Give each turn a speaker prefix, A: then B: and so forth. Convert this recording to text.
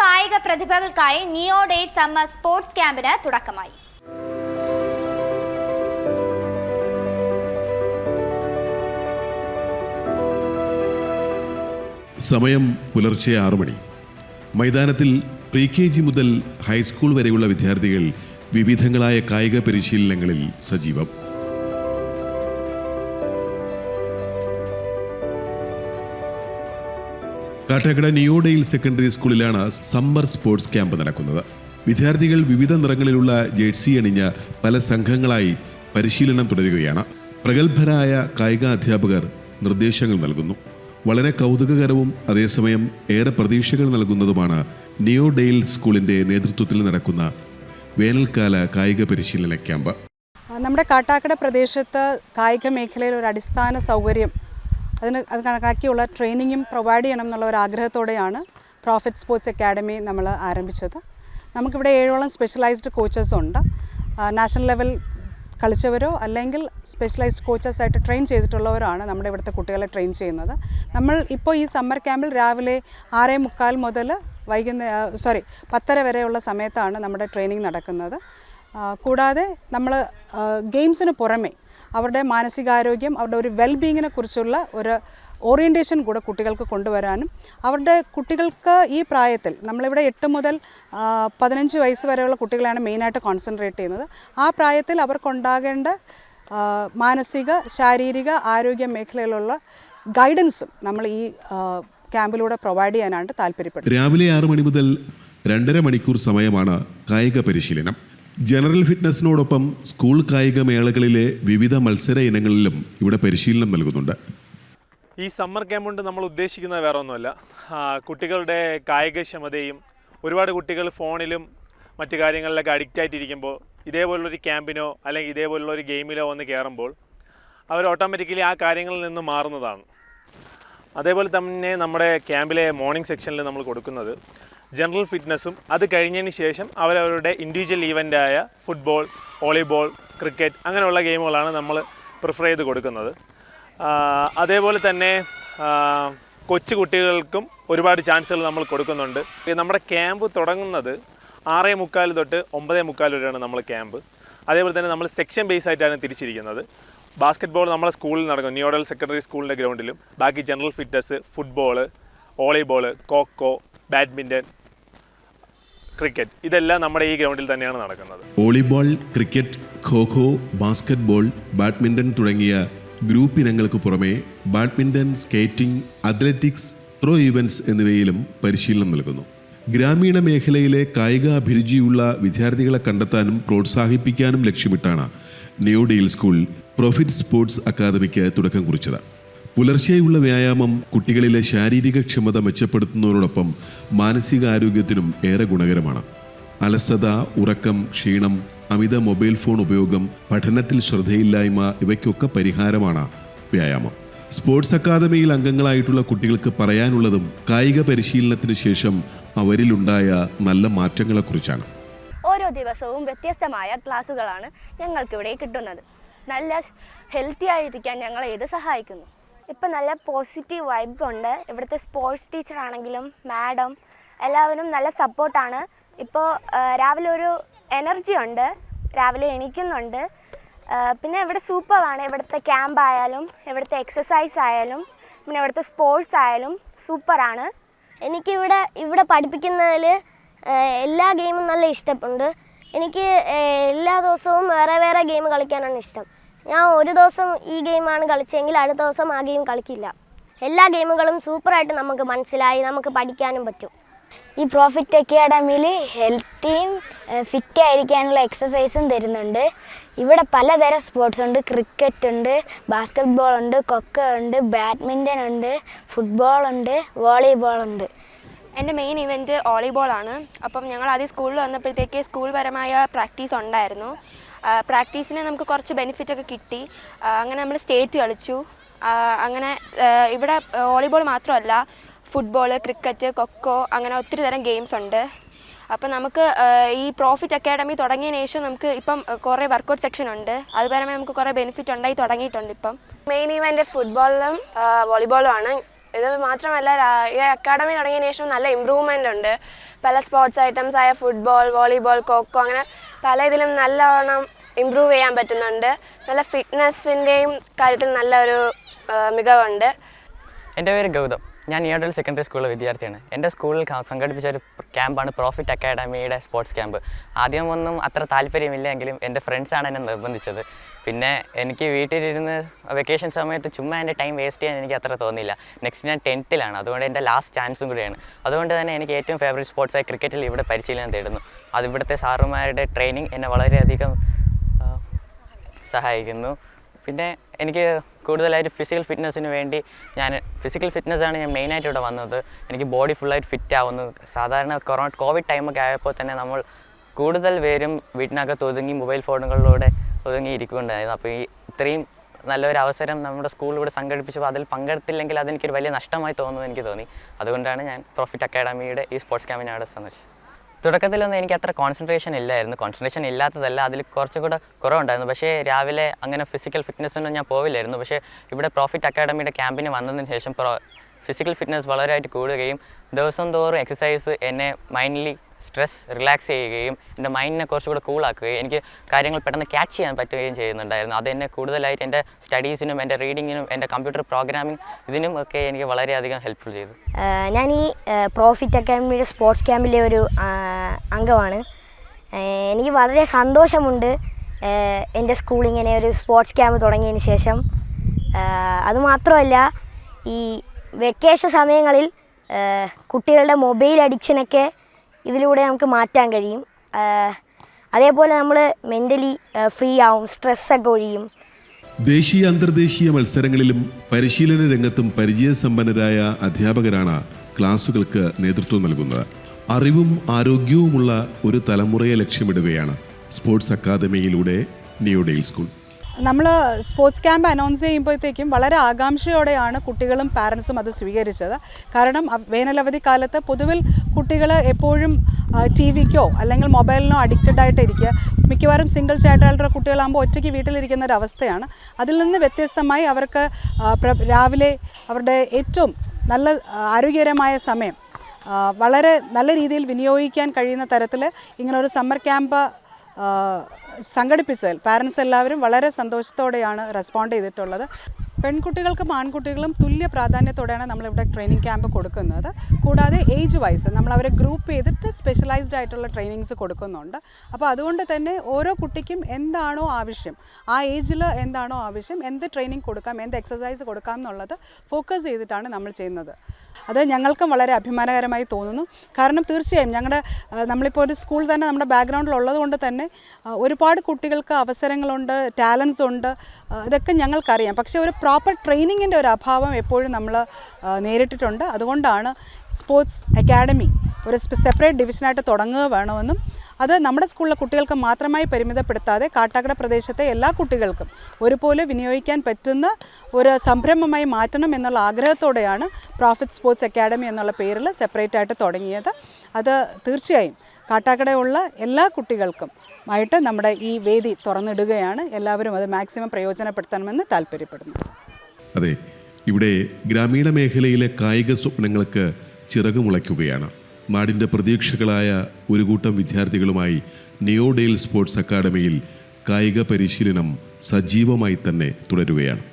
A: കായിക പ്രതിഭകൾക്കായി Neo Day summer sports ക്യാമ്പിന് തുടക്കമായി.
B: സമയം പുലർച്ചെ ആറു മണി. മൈതാനത്തിൽ പ്രീ കെ ജി മുതൽ ഹൈസ്കൂൾ വരെയുള്ള വിദ്യാർത്ഥികൾ വിവിധങ്ങളായ കായിക പരിശീലനങ്ങളിൽ സജീവം. കാട്ടാക്കട നിയോഡെയിൽ സെക്കൻഡറി സ്കൂളിലാണ് സമ്മർ സ്പോർട്സ് ക്യാമ്പ് നടക്കുന്നത്. വിദ്യാർത്ഥികൾ വിവിധ നിറങ്ങളിലുള്ള ജേഴ്സി അണിഞ്ഞ പല സംഘങ്ങളായി പരിശീലനം തുടരുകയാണ്. പ്രഗത്ഭരായ കായിക അധ്യാപകർ നിർദ്ദേശങ്ങൾ നൽകുന്നു. വളരെ കൗതുകകരവും അതേസമയം ഏറെ പ്രതീക്ഷകൾ നൽകുന്നതുമാണ് നിയോഡെയിൽ സ്കൂളിന്റെ നേതൃത്വത്തിൽ നടക്കുന്ന വേനൽക്കാല കായിക പരിശീലന ക്യാമ്പ്.
C: നമ്മുടെ കാട്ടാക്കട പ്രദേശത്ത് കായിക മേഖലയിൽ ഒരു അടിസ്ഥാന സൗകര്യം അതിന് അത് കണക്കാക്കിയുള്ള ട്രെയിനിങ്ങും പ്രൊവൈഡ് ചെയ്യണം എന്നുള്ള ഒരു ആഗ്രഹത്തോടെയാണ് പ്രോഫിറ്റ് സ്പോർട്സ് അക്കാഡമി നമ്മൾ ആരംഭിച്ചത്. നമുക്കിവിടെ ഏഴോളം സ്പെഷ്യലൈസ്ഡ് കോച്ചസ് ഉണ്ട്. നാഷണൽ ലെവൽ കളിച്ചവരോ അല്ലെങ്കിൽ സ്പെഷ്യലൈസ്ഡ് കോച്ചസ് ആയിട്ട് ട്രെയിൻ ചെയ്തിട്ടുള്ളവരാണ് നമ്മുടെ ഇവിടുത്തെ കുട്ടികളെ ട്രെയിൻ ചെയ്യുന്നത്. നമ്മൾ ഇപ്പോൾ ഈ സമ്മർ ക്യാമ്പിൽ രാവിലെ ആറേ മുക്കാൽ മുതൽ വൈകുന്നേരം സോറി പത്തര വരെയുള്ള സമയത്താണ് നമ്മുടെ ട്രെയിനിങ് നടക്കുന്നത്. കൂടാതെ നമ്മൾ ഗെയിംസിന് പുറമെ അവരുടെ മാനസികാരോഗ്യം അവരുടെ ഒരു വെൽബീങ്ങിനെ കുറിച്ചുള്ള ഒരു ഓറിയന്റേഷൻ കൂടെ കുട്ടികൾക്ക് കൊണ്ടുവരാനും അവരുടെ കുട്ടികൾക്ക് ഈ പ്രായത്തിൽ നമ്മളിവിടെ എട്ട് മുതൽ പതിനഞ്ച് വയസ്സ് വരെയുള്ള കുട്ടികളെയാണ് മെയിനായിട്ട് കോൺസെൻട്രേറ്റ് ചെയ്യുന്നത്. ആ പ്രായത്തിൽ അവർക്കുണ്ടാകേണ്ട മാനസിക ശാരീരിക ആരോഗ്യ മേഖലയിലുള്ള ഗൈഡൻസും നമ്മൾ ഈ ക്യാമ്പിലൂടെ പ്രൊവൈഡ് ചെയ്യാനാണ് താല്പര്യപ്പെടുന്നത്
B: രാവിലെ ആറ് മണി മുതൽ രണ്ടര മണിക്കൂർ സമയമാണ് കായിക പരിശീലനം. ജനറൽ ഫിറ്റ്നസിനോടൊപ്പം സ്കൂൾ കായിക മേളകളിലെ വിവിധ മത്സര ഇനങ്ങളിലും ഇവിടെ പരിശീലനം നൽകുന്നുണ്ട്.
D: ഈ സമ്മർ ക്യാമ്പ് കൊണ്ട് നമ്മൾ ഉദ്ദേശിക്കുന്നത് വേറെ ഒന്നുമല്ല. കുട്ടികളുടെ കായികക്ഷമതയും ഒരുപാട് കുട്ടികൾ ഫോണിലും മറ്റു കാര്യങ്ങളിലൊക്കെ അഡിക്റ്റ് ആയിട്ടിരിക്കുമ്പോൾ ഇതേപോലുള്ളൊരു ക്യാമ്പിനോ അല്ലെങ്കിൽ ഇതേപോലുള്ള ഒരു ഗെയിമിലോ വന്ന് കയറുമ്പോൾ അവർ ഓട്ടോമാറ്റിക്കലി ആ കാര്യങ്ങളിൽ നിന്ന് മാറുന്നതാണ്. അതേപോലെ തന്നെ നമ്മുടെ ക്യാമ്പിലെ മോർണിംഗ് സെക്ഷനിൽ നമ്മൾ കൊടുക്കുന്നത് ജനറൽ ഫിറ്റ്നസ്സും അത് കഴിഞ്ഞതിന് ശേഷം അവരവരുടെ ഇൻഡിവിജ്വൽ ഈവന്റായ ഫുട്ബോൾ വോളിബോൾ ക്രിക്കറ്റ് അങ്ങനെയുള്ള ഗെയിമുകളാണ് നമ്മൾ പ്രിഫർ ചെയ്ത് കൊടുക്കുന്നത്. അതേപോലെ തന്നെ കൊച്ചു കുട്ടികൾക്കും ഒരുപാട് ചാൻസുകൾ നമ്മൾ കൊടുക്കുന്നുണ്ട്. നമ്മുടെ ക്യാമ്പ് തുടങ്ങുന്നത് ആറേ മുക്കാൽ തൊട്ട് ഒമ്പതേ മുക്കാൽ വരെയാണ് നമ്മൾ ക്യാമ്പ്. അതേപോലെ തന്നെ നമ്മൾ സെക്ഷൻ ബേസ് ആയിട്ടാണ് തിരിച്ചിരിക്കുന്നത്. ബാസ്ക്കറ്റ് ബോൾ നമ്മളെ സ്കൂളിൽ നടക്കും ന്യൂഡൽ സെക്കൻഡറി സ്കൂളിന്റെ ഗ്രൗണ്ടിലും. ബാക്കി general fitness football volleyball kho kho badminton cricket. ഇതെല്ലാം നമ്മുടെ ഈ ഗ്രൗണ്ടിൽ തന്നെയാണ് നടക്കുന്നത്.
B: Volleyball cricket kho kho basketball badminton തുടങ്ങിയ ഗ്രൂപ്പ് ഇനങ്ങൾക്ക് പുറമെ badminton skating athletics throw events എന്നിവയിലും പരിശീലനം നൽകുന്നു. ഗ്രാമീണ മേഖലയിലെ കായിക അഭിരുചിയുള്ള വിദ്യാർത്ഥികളെ കണ്ടെത്താനും പ്രോത്സാഹിപ്പിക്കാനും ലക്ഷ്യമിട്ടാണ് new deal school profit sports academic തുടക്കം കുറിച്ചത്. പുലർച്ചെയുള്ള വ്യായാമം കുട്ടികളിലെ ശാരീരിക ക്ഷമത മെച്ചപ്പെടുത്തുന്നതിനോടൊപ്പം മാനസികാരോഗ്യത്തിനും ഏറെ ഗുണകരമാണ്. അലസത ഉറക്കം ക്ഷീണം അമിത മൊബൈൽ ഫോൺ ഉപയോഗം പഠനത്തിൽ ശ്രദ്ധയില്ലായ്മ ഇവയ്ക്കൊക്കെ പരിഹാരമാണ് വ്യായാമം. സ്പോർട്സ് അക്കാദമിയിൽ അംഗങ്ങളായിട്ടുള്ള കുട്ടികൾക്ക് പറയാനുള്ളതും കായിക പരിശീലനത്തിന് ശേഷം അവരിലുണ്ടായ നല്ല മാറ്റങ്ങളെക്കുറിച്ചാണ്.
E: ഓരോ ദിവസവും വ്യത്യസ്തമായ ക്ലാസ്സുകളാണ് ഞങ്ങൾക്കിവിടെ കിട്ടുന്നത്. നല്ല ഹെൽത്തി ആയിരിക്കാൻ ഞങ്ങളെ ഇത് സഹായിക്കുന്നു.
F: ഇപ്പം നല്ല പോസിറ്റീവ് വൈബ് ഉണ്ട്. ഇവിടുത്തെ സ്പോർട്സ് ടീച്ചറാണെങ്കിലും മാഡം എല്ലാവരും നല്ല സപ്പോർട്ടാണ് ഇപ്പോൾ രാവിലെ ഒരു എനർജി ഉണ്ട്. രാവിലെ എണീക്കുന്നുണ്ട്. പിന്നെ ഇവിടെ സൂപ്പറാണ് ഇവിടുത്തെ ക്യാമ്പ് ആയാലും ഇവിടുത്തെ എക്സസൈസ് ആയാലും പിന്നെ ഇവിടുത്തെ സ്പോർട്സ് ആയാലും സൂപ്പറാണ്
G: എനിക്കിവിടെ ഇവിടെ പഠിപ്പിക്കുന്നതിൽ എല്ലാ ഗെയിമും നല്ല ഇഷ്ടമുണ്ട് എനിക്ക് എല്ലാ ദിവസവും വേറെ വേറെ ഗെയിം കളിക്കാനാണ് ഇഷ്ടം. ഞാൻ ഒരു ദിവസം ഈ ഗെയിമാണ് കളിച്ചെങ്കിൽ അടുത്ത ദിവസം ആ ഗെയിം കളിക്കില്ല. എല്ലാ ഗെയിമുകളും സൂപ്പറായിട്ട് നമുക്ക് മനസ്സിലായി നമുക്ക് പഠിക്കാനും പറ്റും.
H: ഈ പ്രോഫിറ്റ് അക്കാഡമിയിൽ ഹെൽത്തിയും ഫിറ്റ് ആയിരിക്കാനുള്ള എക്സസൈസും തരുന്നുണ്ട്. ഇവിടെ പലതരം സ്പോർട്സ് ഉണ്ട്. ക്രിക്കറ്റ് ഉണ്ട് ബാസ്കറ്റ് ബോൾ ഉണ്ട് കൊക്ക ഉണ്ട് ബാഡ്മിന്റൺ ഉണ്ട് ഫുട്ബോൾ ഉണ്ട് വോളിബോൾ ഉണ്ട്.
E: എന്റെ മെയിൻ ഇവന്റ് വോളിബോളാണ് അപ്പം ഞങ്ങൾ ആദ്യം സ്കൂളിൽ വന്നപ്പോഴത്തേക്ക് സ്കൂൾ പരമായ പ്രാക്ടീസ് ഉണ്ടായിരുന്നു. പ്രാക്ടീസിന് നമുക്ക് കുറച്ച് ബെനിഫിറ്റ് ഒക്കെ കിട്ടി. അങ്ങനെ നമ്മൾ സ്റ്റേറ്റ് കളിച്ചു. അങ്ങനെ ഇവിടെ വോളിബോൾ മാത്രമല്ല ഫുട്ബോൾ ക്രിക്കറ്റ് കൊക്കോ അങ്ങനെ ഒത്തിരി തരം ഗെയിംസ് ഉണ്ട്. അപ്പം നമുക്ക് ഈ പ്രോഫിറ്റ് അക്കാഡമി തുടങ്ങിയതിന് ശേഷം നമുക്ക് ഇപ്പം കുറേ വർക്കൗട്ട് സെക്ഷൻ ഉണ്ട്. അതുപോലെ പരമേ നമുക്ക് കുറേ ബെനിഫിറ്റ് ഉണ്ടായി തുടങ്ങിയിട്ടുണ്ട് ഇപ്പം.
F: മെയിൻ ഇവന്റ് ഫുട്ബോളിലും വോളിബോളും ആണ്.
E: ഇത് മാത്രമല്ല ഈ അക്കാഡമി തുടങ്ങിയതിന് ശേഷം നല്ല ഇമ്പ്രൂവ്മെന്റ് ഉണ്ട്. പല സ്പോർട്സ് ഐറ്റംസ് ആയ ഫുട്ബോൾ വോളിബോൾ കൊക്കോ അങ്ങനെ പല ഇതിലും നല്ലവണ്ണം ഇമ്പ്രൂവ് ചെയ്യാൻ പറ്റുന്നുണ്ട്. നല്ല ഫിറ്റ്നസ്സിന്റെയും കാര്യത്തിൽ നല്ലൊരു മികവുണ്ട്.
I: എന്റെ പേര് ഗൗതം. ഞാൻ നിയോഡൽ സെക്കൻഡറി സ്കൂളിലെ വിദ്യാർത്ഥിയാണ്. എന്റെ സ്കൂളിൽ സംഘടിപ്പിച്ച ഒരു ക്യാമ്പാണ് പ്രോഫിറ്റ് അക്കാഡമിയുടെ സ്പോർട്സ് ക്യാമ്പ് ആദ്യമൊന്നും അത്ര താല്പര്യമില്ലെങ്കിലും എന്റെ ഫ്രണ്ട്സാണ് എന്നെ നിർബന്ധിച്ചത്. പിന്നെ എനിക്ക് വീട്ടിലിരുന്ന് വെക്കേഷൻ സമയത്ത് ചുമ്മാ എന്റെ ടൈം വേസ്റ്റ് ചെയ്യാൻ എനിക്ക് അത്ര തോന്നിയില്ല. നെക്സ്റ്റ് ഞാൻ ടെൻത്തിലാണ് അതുകൊണ്ട് എന്റെ ലാസ്റ്റ് ചാൻസും കൂടിയാണ്. അതുകൊണ്ട് തന്നെ എനിക്ക് ഏറ്റവും ഫേവറേറ്റ് സ്പോർട്സായി ക്രിക്കറ്റിൽ ഇവിടെ പരിശീലനം തേടുന്നു. അത് ഇവിടുത്തെ സാറുമാരുടെ ട്രെയിനിങ് എന്നെ വളരെയധികം സഹായിക്കുന്നു. പിന്നെ എനിക്ക് കൂടുതലായിട്ട് ഫിസിക്കൽ ഫിറ്റ്നസ്സിന് വേണ്ടി ഞാൻ ഫിസിക്കൽ ഫിറ്റ്നസ്സാണ് ഞാൻ മെയിനായിട്ട് ഇവിടെ വന്നത്. എനിക്ക് ബോഡി ഫുള്ളായിട്ട് ഫിറ്റ് ആവുന്നു. സാധാരണ കൊറോണ കോവിഡ് ടൈമൊക്കെ ആയപ്പോൾ തന്നെ നമ്മൾ കൂടുതൽ പേരും വീട്ടിനകത്ത് ഒതുങ്ങി മൊബൈൽ ഫോണുകളിലൂടെ ഒതുങ്ങി ഇരിക്കുകയുണ്ടായിരുന്നു അപ്പോൾ ഈ ഇത്രയും നല്ലൊരവസരം നമ്മുടെ ഇവിടെ സംഘടിപ്പിച്ചപ്പോൾ അതിൽ പങ്കെടുത്തില്ലെങ്കിൽ അതെനിക്കൊരു വലിയ നഷ്ടമായി തോന്നുന്നു എനിക്ക് തോന്നി. അതുകൊണ്ടാണ് ഞാൻ പ്രോഫിറ്റ് അക്കാഡമിയുടെ ഈ സ്പോർട്സ് ക്യാമ്പിനെ അവിടെ സന്ദർശിച്ചത്. തുടക്കത്തിലൊന്നും എനിക്ക് അത്ര കോൺസെൻട്രേഷൻ ഇല്ലായിരുന്നു. കോൺസെൻട്രേഷൻ ഇല്ലാത്തതല്ല അതിൽ കുറച്ചും കൂടെ കുറവുണ്ടായിരുന്നു. പക്ഷേ രാവിലെ അങ്ങനെ ഫിസിക്കൽ ഫിറ്റ്നസ്സിനൊന്നും ഞാൻ പോവില്ലായിരുന്നു. പക്ഷേ ഇവിടെ പ്രോഫിറ്റ് അക്കാഡമിയുടെ ക്യാമ്പിന് വന്നതിന് ശേഷം പ്രോ ഫിസിക്കൽ ഫിറ്റ്നസ് വളരെയായിട്ട് കൂടുകയും ദിവസം തോറും എക്സസൈസ് എന്നെ മൈൻഡ്ലി സ്ട്രെസ് റിലാക്സ് ചെയ്യുകയും എന്റെ മൈൻഡിനെ കുറച്ചുകൂടെ കൂളാക്കുകയും എനിക്ക് കാര്യങ്ങൾ പെട്ടെന്ന് ക്യാച്ച് ചെയ്യാൻ പറ്റുകയും ചെയ്യുന്നുണ്ടായിരുന്നു. അത് എന്നെ കൂടുതലായിട്ട് എന്റെ സ്റ്റഡീസിനും എന്റെ റീഡിങ്ങിനും എന്റെ കമ്പ്യൂട്ടർ പ്രോഗ്രാമിംഗ് ഇതിനും ഒക്കെ എനിക്ക് വളരെയധികം ഹെൽപ്ഫുൾ ചെയ്തു.
G: ഞാൻ ഈ പ്രോഫിറ്റ് അക്കാഡമിയുടെ സ്പോർട്സ് ക്യാമ്പിലെ ഒരു അംഗമാണ്. എനിക്ക് വളരെ സന്തോഷമുണ്ട് എന്റെ സ്കൂൾ ഇങ്ങനെ ഒരു സ്പോർട്സ് ക്യാമ്പ് തുടങ്ങിയതിന് ശേഷം. അതുമാത്രമല്ല ഈ വെക്കേഷൻ സമയങ്ങളിൽ കുട്ടികളുടെ മൊബൈൽ അഡിക്ഷനൊക്കെ ഇതിലൂടെ നമുക്ക് മാറ്റാൻ കഴിയും. അതേപോലെ നമ്മൾ മെന്റലി ഫ്രീ ആവും സ്ട്രെസ്സൊക്കെ ഒഴിയും.
B: ദേശീയ അന്തർദേശീയ മത്സരങ്ങളിലും പരിശീലന രംഗത്തും പരിചയസമ്പന്നരായ അധ്യാപകരാണ് ക്ലാസുകൾക്ക് നേതൃത്വം നൽകുന്നത്. അറിവും ആരോഗ്യവുമുള്ള ഒരു തലമുറയെ ലക്ഷ്യമിടുകയാണ് സ്പോർട്സ് അക്കാദമിയിലൂടെ ന്യൂഡെയിൽ സ്കൂൾ.
C: നമ്മൾ സ്പോർട്സ് ക്യാമ്പ് അനൗൺസ് ചെയ്യുമ്പോഴത്തേക്കും വളരെ ആകാംക്ഷയോടെയാണ് കുട്ടികളും പാരൻസും അത് സ്വീകരിച്ചത്. കാരണം വേനലവധി കാലത്ത് പൊതുവിൽ കുട്ടികൾ എപ്പോഴും ടി വിക്കോ അല്ലെങ്കിൽ മൊബൈലിനോ അഡിക്റ്റഡ് ആയിട്ട് ഇരിക്കുക മിക്കവാറും സിംഗിൾ ചൈൽഡുകളുടെ കുട്ടികളാകുമ്പോൾ ഒറ്റയ്ക്ക് വീട്ടിലിരിക്കുന്ന ഒരു അവസ്ഥയാണ് അതിൽ നിന്ന് വ്യത്യസ്തമായി അവർക്ക് രാവിലെ അവരുടെ ഏറ്റവും നല്ല ആരോഗ്യകരമായ സമയം വളരെ നല്ല രീതിയിൽ വിനിയോഗിക്കാൻ കഴിയുന്ന തരത്തിൽ ഇങ്ങനൊരു സമ്മർ ക്യാമ്പ് സംഘടിപ്പിച്ചതിൽ പാരൻസ് എല്ലാവരും വളരെ സന്തോഷത്തോടെയാണ് റെസ്പോണ്ട് ചെയ്തിട്ടുള്ളത്. പെൺകുട്ടികൾക്കും ആൺകുട്ടികളും തുല്യ പ്രാധാന്യത്തോടെയാണ് നമ്മളിവിടെ ട്രെയിനിങ് ക്യാമ്പ് കൊടുക്കുന്നത്. കൂടാതെ ഏജ് വൈസ് നമ്മൾ അവരെ ഗ്രൂപ്പ് ചെയ്തിട്ട് സ്പെഷ്യലൈസ്ഡ് ആയിട്ടുള്ള ട്രെയിനിങ്സ് കൊടുക്കുന്നുണ്ട്. അപ്പോൾ അതുകൊണ്ട് തന്നെ ഓരോ കുട്ടിക്കും എന്താണോ ആവശ്യം ആ ഏജിൽ എന്താണോ ആവശ്യം എന്ത് ട്രെയിനിങ് കൊടുക്കാം എന്ത് എക്സസൈസ് കൊടുക്കാം എന്നുള്ളത് ഫോക്കസ് ചെയ്തിട്ടാണ് നമ്മൾ ചെയ്യുന്നത്. അത് ഞങ്ങൾക്കും വളരെ അഭിമാനകരമായി തോന്നുന്നു. കാരണം തീർച്ചയായും ഞങ്ങളുടെ നമ്മളിപ്പോൾ ഒരു സ്കൂൾ തന്നെ നമ്മുടെ ബാക്ക്ഗ്രൗണ്ടിൽ ഉള്ളത് കൊണ്ട് തന്നെ ഒരുപാട് കുട്ടികൾക്ക് അവസരങ്ങളുണ്ട് ടാലൻസ് ഉണ്ട് ഇതൊക്കെ ഞങ്ങൾക്കറിയാം. പക്ഷേ ഒരു പ്രോപ്പർ ട്രെയിനിങ്ങിന്റെ ഒരു അഭാവം എപ്പോഴും നമ്മൾ നേരിട്ടിട്ടുണ്ട്. അതുകൊണ്ടാണ് സ്പോർട്സ് അക്കാഡമി ഒരു സെപ്പറേറ്റ് ഡിവിഷനായിട്ട് തുടങ്ങുക വേണമെന്നും അത് നമ്മുടെ സ്കൂളിലെ കുട്ടികൾക്ക് മാത്രമായി പരിമിതപ്പെടുത്താതെ കാട്ടാക്കട പ്രദേശത്തെ എല്ലാ കുട്ടികൾക്കും ഒരുപോലെ വിനിയോഗിക്കാൻ പറ്റുന്ന ഒരു സംരംഭമായി മാറ്റണം എന്നുള്ള ആഗ്രഹത്തോടെയാണ് പ്രോഫിറ്റ് സ്പോർട്സ് അക്കാഡമി എന്നുള്ള പേരിൽ സെപ്പറേറ്റ് ആയിട്ട് തുടങ്ങിയത്. അത് തീർച്ചയായും കാട്ടാക്കടയുള്ള എല്ലാ കുട്ടികൾക്കും ആയിട്ട് നമ്മുടെ ഈ വേദി തുറന്നിടുകയാണ്. എല്ലാവരും അത് മാക്സിമം പ്രയോജനപ്പെടുത്തണമെന്ന് താല്പര്യപ്പെടുന്നു.
B: അതെ ഇവിടെ ഗ്രാമീണ മേഖലയിലെ കായിക സ്വപ്നങ്ങൾക്ക് ചിറകുമുളയ്ക്കുകയാണ് നാടിന്റെ പ്രതീക്ഷകളായ ഒരു കൂട്ടം വിദ്യാർത്ഥികളുമായി നിയോഡെയിൽ സ്പോർട്സ് അക്കാഡമിയിൽ കായിക പരിശീലനം സജീവമായി തന്നെ തുടരുകയാണ്.